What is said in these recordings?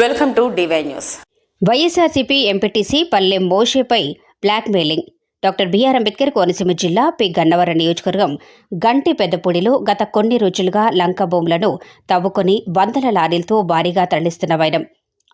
Welcome to DY news. YSRCP MPTC Palle మోషేపై blackmailing. Doctor BR Ambedkar Konaseema జిల్లా P Gannavaram నియోజకవర్గం గంటి పెద్దపూడిలో గత కొన్ని రోజులుగా లంక బొమ్మలను తవ్వుకొని వందల లారీలతో భారీగా తరలిస్తున్న వైనం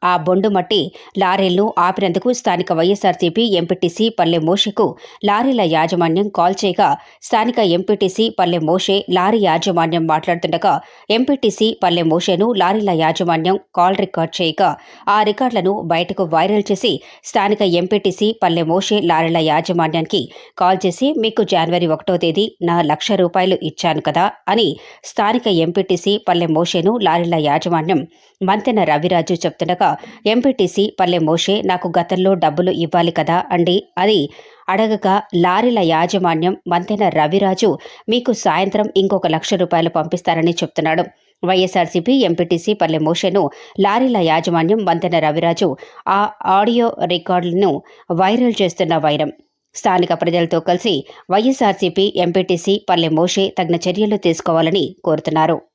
ఆ బొండు మట్టి లారీలను ఆపినందుకు స్థానిక వైఎస్ఆర్సీపీ ఎంపీటీసీ పల్లె మోషేకు లారీల యాజమాన్యం కాల్ చేయగా స్థానిక ఎంపీటీసీ పల్లె మోషే లారీ యాజమాన్యం మాట్లాడుతుండగా ఎంపీటీసీ పల్లె మోషేను లారీల యాజమాన్యం కాల్ రికార్డ్ చేయగా ఆ రికార్డులను బయటకు వైరల్ చేసి స్థానిక ఎంపీటీసీ పల్లె మోషే లారీల యాజమాన్యానికి కాల్ చేసి మీకు జనవరి ఒకటో తేదీ నా లక్ష రూపాయలు ఇచ్చాను కదా అని స్థానిక ఎంపీటీసీ పల్లె మోషేను లారీల యాజమాన్యం మంతెన రవిరాజు చెప్తుండగా ఎంపీటీసీ పల్లె మోషే నాకు గతంలో డబ్బులు ఇవ్వాలి కదా అండి అది అడగగా లారీల యాజమాన్యం మంతెన రవిరాజు మీకు సాయంత్రం ఇంకొక లక్ష రూపాయలు పంపిస్తారని చెప్తున్నాడు. వైఎస్ఆర్సీపీ ఎంపీటీసీ పల్లె మోషేను లారీల యాజమాన్యం వంతెన రవిరాజు ఆ ఆడియో రికార్డులను వైరల్ చేస్తున్న వైరం. స్థానిక ప్రజలతో కలిసి వైఎస్ఆర్సీపీ ఎంపీటీసీ పల్లె మోషే తగిన చర్యలు తీసుకోవాలని కోరుతున్నారు.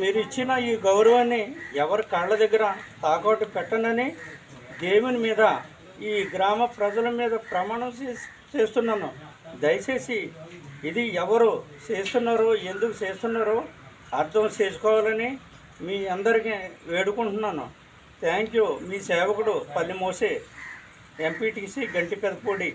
మీరు ఇచ్చిన ఈ గౌరవాన్ని ఎవరి కాళ్ళ దగ్గర తాకట్టు పెట్టనని దేవుని మీద ఈ గ్రామ ప్రజల మీద ప్రమాణం చేస్తున్నాను. దయచేసి ఇది ఎవరు చేస్తున్నారో ఎందుకు చేస్తున్నారో అర్థం చేసుకోవాలని మీ అందరికీ వేడుకుంటున్నాను. Thank you. మీ సేవకుడు పల్లి మోసే ఎంపీటీసీ గంటి పెదపూడి